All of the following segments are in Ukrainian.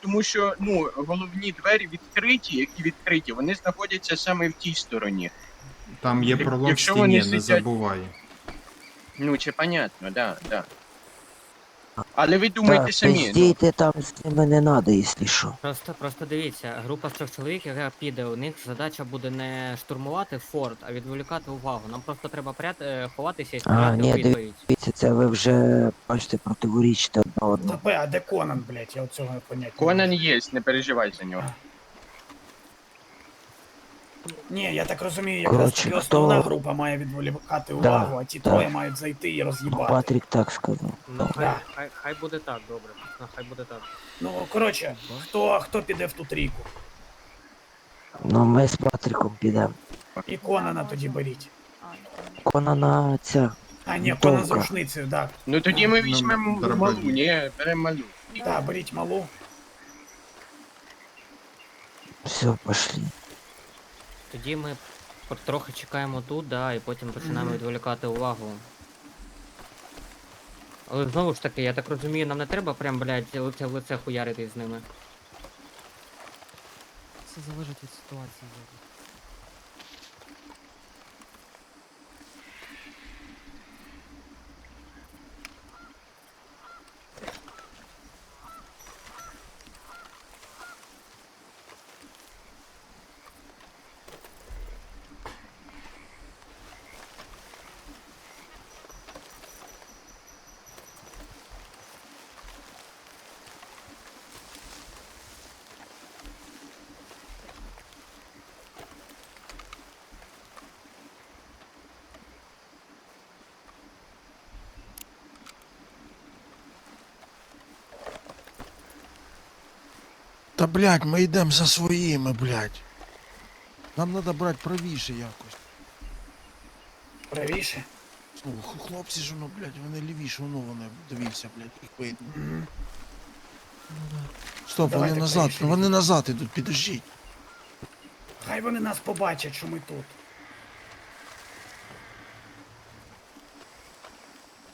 тому що ну головні двері відкриті, які відкриті, вони знаходяться саме в тій стороні. Там є пролом в якщо стіні, вони не сидять- забувай. Ну, чи понятно, да, да. Але ви думаєте Так, самі, ну, там з ними не треба, якщо що. Просто, просто дивіться, група з трьох чоловік, яка піде, у них задача буде не штурмувати форт, а відволікати увагу. Нам просто треба прят... е, ховатися і А, стріляти ні, у відповідь. Дивіться, це ви вже бачите противорічите одне одному. А де Конан, блядь, я цього не поняття. Конан є, не переживай за нього. Ні, я так розумію, якраз Коротше, таки хто- основна група має відволікати увагу, а ті да. троє мають зайти і роз'їбати. Патрік так сказав. Ну, хай, Да. хай, хай буде так, добре. Ну, хай буде так. Ну, коротше, хто, хто піде в ту трійку? Ну ми з Патріком підемо. І Конана тоді беріть. Конана ця. А, ні. Конан з рушницею, так. Ну тоді ми Ну, візьмемо треба малу, ні. ні, беремо малу. Так, беріть малу. Все, пошли. Тоді ми трохи чекаємо тут, да, і потім починаємо відволікати увагу. Але знову ж таки, я так розумію, нам не треба прям, блядь, лице в лице хуярити з ними. Це залежить від ситуації. зараз. Та блядь, ми йдемо за своїми, блядь. Нам треба брати правіше якось. Правіше. Ну, хлопці ж воно, блядь, вони лівіше, воно вони, дивіться, блядь, їх видно. Стоп, Давайте вони назад, правіше вони назад ідуть, підождіть. Хай вони нас побачать, що ми тут.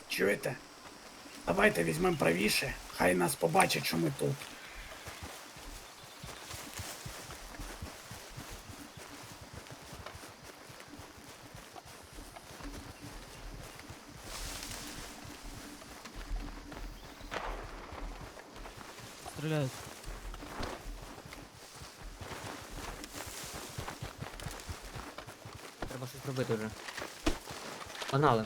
Чуєте? Давайте візьмемо правіше, хай нас побачать, що ми тут. Стріляють. Треба щось робити вже. Погнали.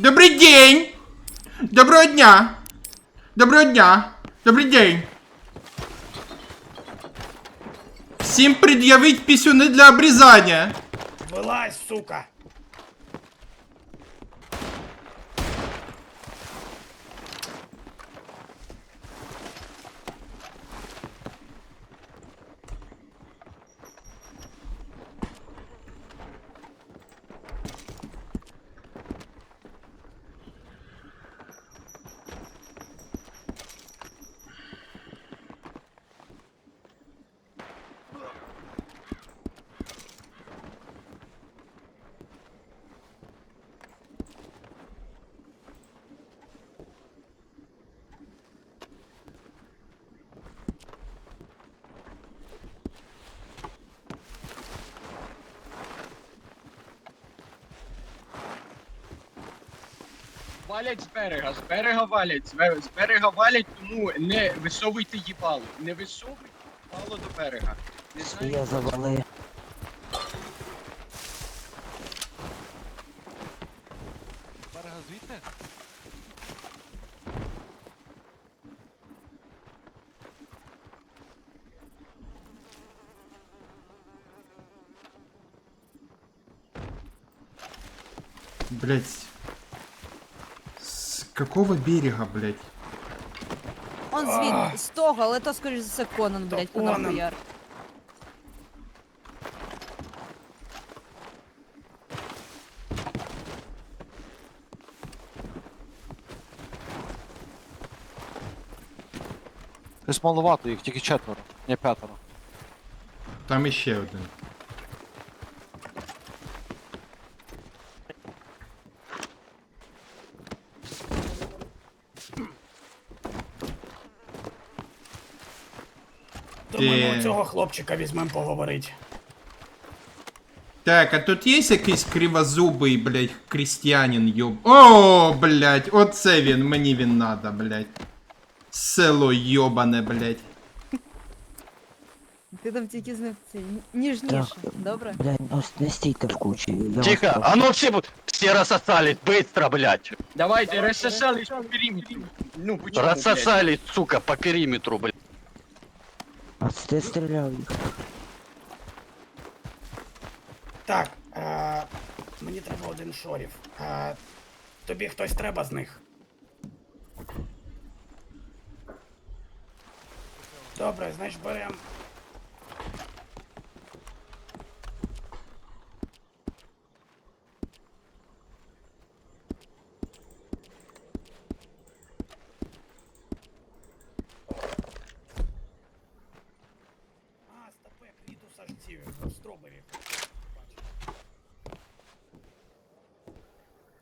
Добрий день! Доброго дня! Доброго дня! Добрий день! Всім пред'явить пісюни для обрізання! Вилазь, сука! Валять з берега, з берега валять, з берега валять, тому не висовуйте їбало. Не висовуйте їбало до берега. Не знаю, Я завалив. Берега звідти? Блять. Какого берега, блять? Он звід з того, але то, скоріш за все, Конан, блядь, Конан. понахуяр. Десь маловато, їх тільки четверо, не п'ятеро. Там іще один. у цього хлопчика візьмем поговорить. Так, а тут є якийсь кривозубий, блять, крістіанін, йоб. О, блять, оце він, мені він надо, блять. Село йобане, блять. Ти там тільки з ним це, ніжніше, Так, добре? Блядь, ну не стійте в кучі. Я вас Тихо, прошу. а ну все, бу- все рассосались, быстро, блядь. Давайте, розсосались по периметру. Ну, почему, блядь? Рассосались, сука, по периметру, блядь. А це ти стріляв їх. Так, а, мені треба один шорів. А, тобі хтось треба з них? Добре, значить берем. А, стопе, квітус аж ці в стробері.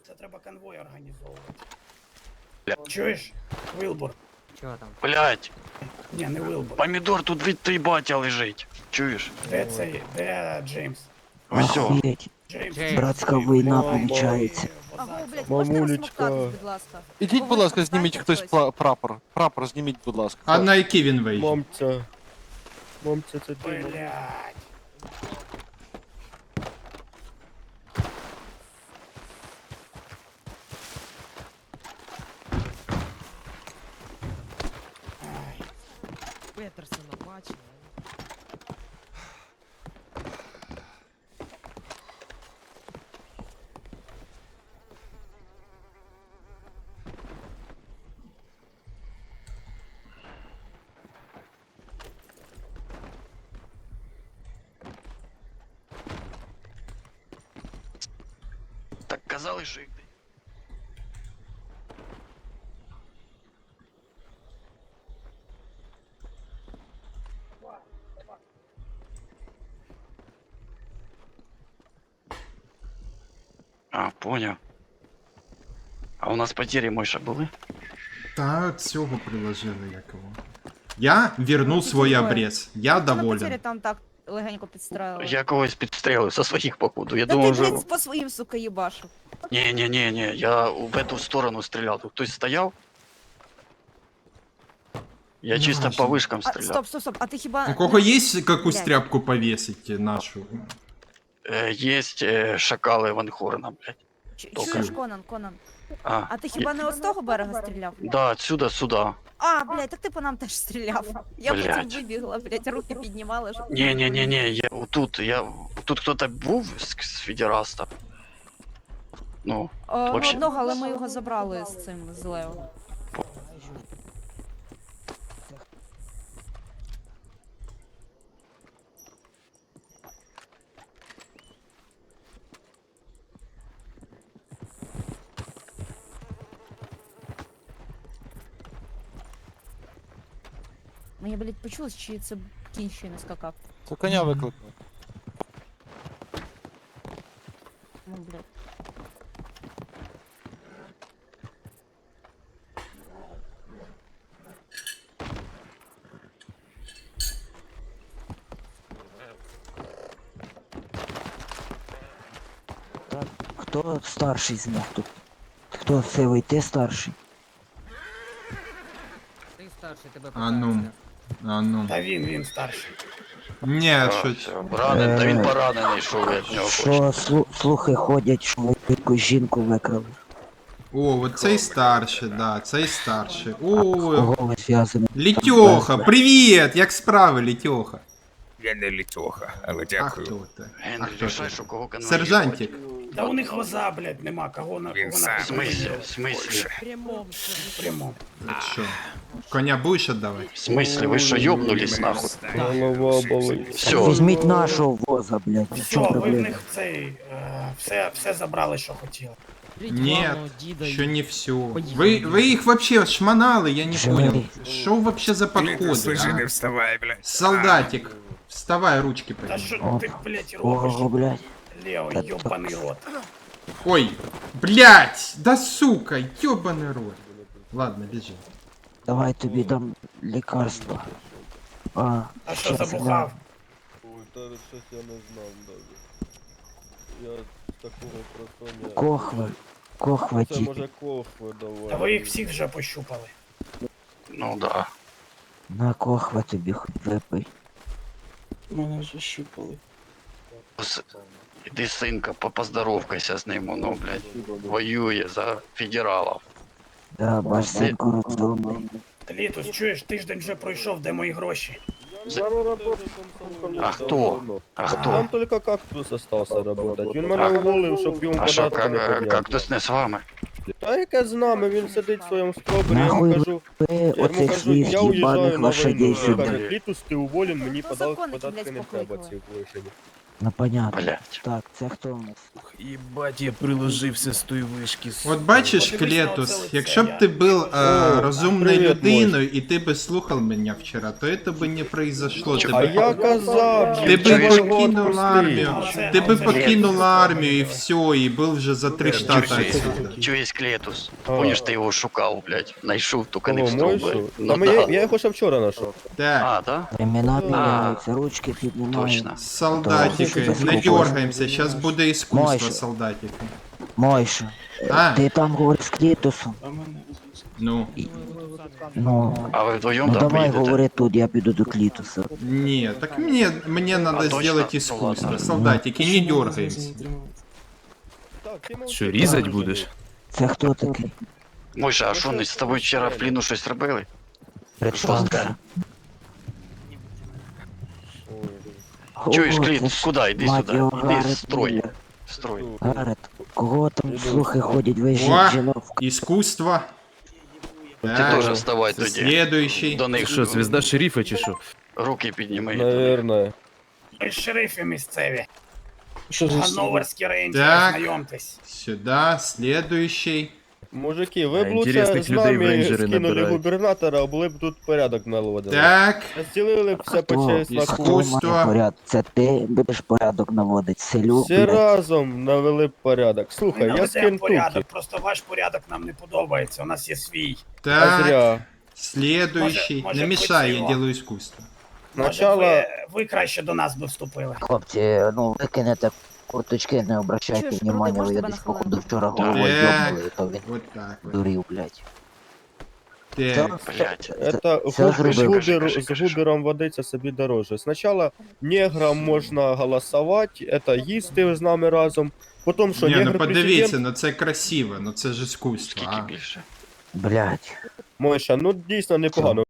Це треба конвой організовувати. Бля. Чуєш? Вилбур. Чого там? Блядь, Ні, не Вилбур. помидор тут від твій батя лежить. Чуєш? Де цей? Де Джеймс? Усьо. Охуєть. Джеймс. Братська війна помічається. Аго, блядь, можете розсмоктатись, будь ласка? Ідіть, будь ласка, зніміть хтось пла- прапор. Прапор зніміть, будь ласка. А на який він вийде? Мамця. Мамця, це ти. Блядь. Петерсона бачили. Так казали, що їх. А, понял. А у нас потери Мойша були? Та цього приложили якого. Я вернул свой обрез. Я На потері доволен. там так легенько підстрелили. Я когось підстрелив со своїх походу. Я Та думав, ти, вже... блядь, по своїм, сука, їбашу. Не, не, не, не, я в эту сторону стрелял. Тут хтось стояв? Я Не чисто важно. по вышкам А, стрелял. стоп, стоп, стоп, а ти хіба... У кого есть какую Блядь. тряпку повесить нашу? Э, есть э, шакалы Ван Хорна, блядь. Чу- Толкай. Чуєш, Конан, Конан? А, А ти хіба не от з того берега стріляв? да, отсюда сюда. А, блядь, так ти по нам теж стріляв. Я Блядь. потім вибігла, блядь, руки піднімала, щоб... Не, не, не, не, я вот тут, я тут кто-то був з, з Федераста. Ну, О, Вообще- одного, але ми його забрали з цим, з Лео. Почулось, чи це кінь ще не скакав. Це коня викликали. Ну, блядь. Хто старший з них тут? Хто Хто сивий, ти старший? Ти старший тебе А ну. питається. А ну. Та він, він старший. Ні, А, що. ранен, та він поранений, що ви від нього Що слу- слухи ходять, що ви якусь жінку викрали? О, от цей старший, да, цей старший. А О? Літьоха, привіт! Як справи, Літьоха? Я не літьоха, але А дякую. хто ти? А Генрі, хто рішай, ти? що кого. Сержантик. Та у них воза, блядь, нема. Кого на Він кого сам. В смислі, в смислі, прямом смысле. Прямо. Що? Коня будеш віддавати? в смислі, ви що йобнулись нахуй? Голова болить. Все, Візьміть нашого воза, блядь. В Все, чому ви в проблема? них цей, е, все, все забрали, що хотіли. Ні, і- не все. Ви, ви їх вообще шманали, я не понял. Що вообще за подходи? лежи, не а? вставай, блядь. Солдатик, вставай, ручки Та подними. що ти, блядь, Ого, блядь. Лео, Та йобаний рот. Ой, блять, да сука, ёбаный рот. Ладно, лежи. Давай тобі дам лікарство. А, А що щас забухав? Ой, та щось я не знав навіть. Я такого просто не... Кохви. Кохви Це тільки. може кохви давай. Та ви їх всіх вже пощупали. ну да. На кохви тобі хоч випий. Мене вже щупали. С- Іди, синка, по- поздоровкайся з ним, воно, блядь, воює за федералів. Да, бач, синку розумний. Літус, чуєш, тиждень вже пройшов, де мої гроші? Работаю там А хто? Там хто? тільки кактус остався работать. Він мене уволив, щоб йому А що, податки не как, підняти. кактус не з вами? Та яке з нами, він сидить в своєму стробері, я Нахуй йому кажу, Ви я йому оцих кажу, своїх я уїжджаю їбаних на лошадей війну. Він сюди. каже, Літус, ти уволен, мені податки, законники, податки блядь, не треба покликали. ці вишені. Ну понятно. Блядь. Так, це хто у нас? Єбать, я приложився з тої вишки. От бачиш, Подивись Клетус, якщо б ти був е, О, розумною привіт, людиною і ти би слухав мене вчора, то це би не произошло. Ти А би, я казав, ти треба його покинув армію, ти би покинув армію і все, і був вже за три штати Чуєш, отсюда. чуєш, Клетус? Помніш, ти його шукав, блядь, знайшов, тільки не Кого, в стовби. Мойшу? Ну я, да. я його ще вчора знайшов. Так, А, да? Времена міняються, ручки Точно. піднімаємо. Солдатики, не дергаємося, зараз буде іскусство, Майже. солдатики. Мойша, А, ти там говориш з Клітусом. ну, Ну, А ви вдвоєм ну там давай поїдете? говори тут, я піду до Клітуса. не, так мне, мне надо точно? сделать Ну искусство, ладно. солдатики, не дергаемся. Що, різать будеш? Це хто такий? Мойша, а що, вони з тобою вчора в пліну щось робили? Ой, Чуєш, Ого, Кліт, це ж, куди? Іди мать сюди. його, Іди, Гарет строй. Міллер. Строй. Гарет, кого там Іду. слухи ходять, ви О! жін- жінок? Искусство. Ти Так, теж вставай тоді. следующий. До них Що, звізда шерифа чи що? руки підніми. Наверное. Ви шерифи місцеві. Ганноверські рейнджери, Так. знайомтесь. Сюда, следующий. Мужики, ви б лучше з нами скинули губернатора, були б тут порядок наводили. Так, Розділили б все по має порядок? Це ти будеш порядок наводити, селю, Всі блядь. разом навели б порядок. Ми Слухай, я з наведемо порядок, просто ваш порядок нам не подобається, у нас є свій. А так, зря. следующий. Може- може Не мешай, я красиво. делаю искусство. Начало... ви, ви краще до нас би вступили. Хлопці, ну викинете курточки, не обращайте Чуєш, внимання, Руди, ви можна десь походу вчора головою Так. йобнули, то він Вот так вот. дурів, блядь. Так, Блядь. Это Все губ- зробив. губер, Кажи, з кажи, губером водиться собі дороже. Спочатку неграм можна голосувати, це їсти з нами разом. Потім що, Не, ну негр подивіться, президент... ну це красиво, ну це ж іскусство. Скільки А. більше? Блядь. Мойша, ну дійсно непогано.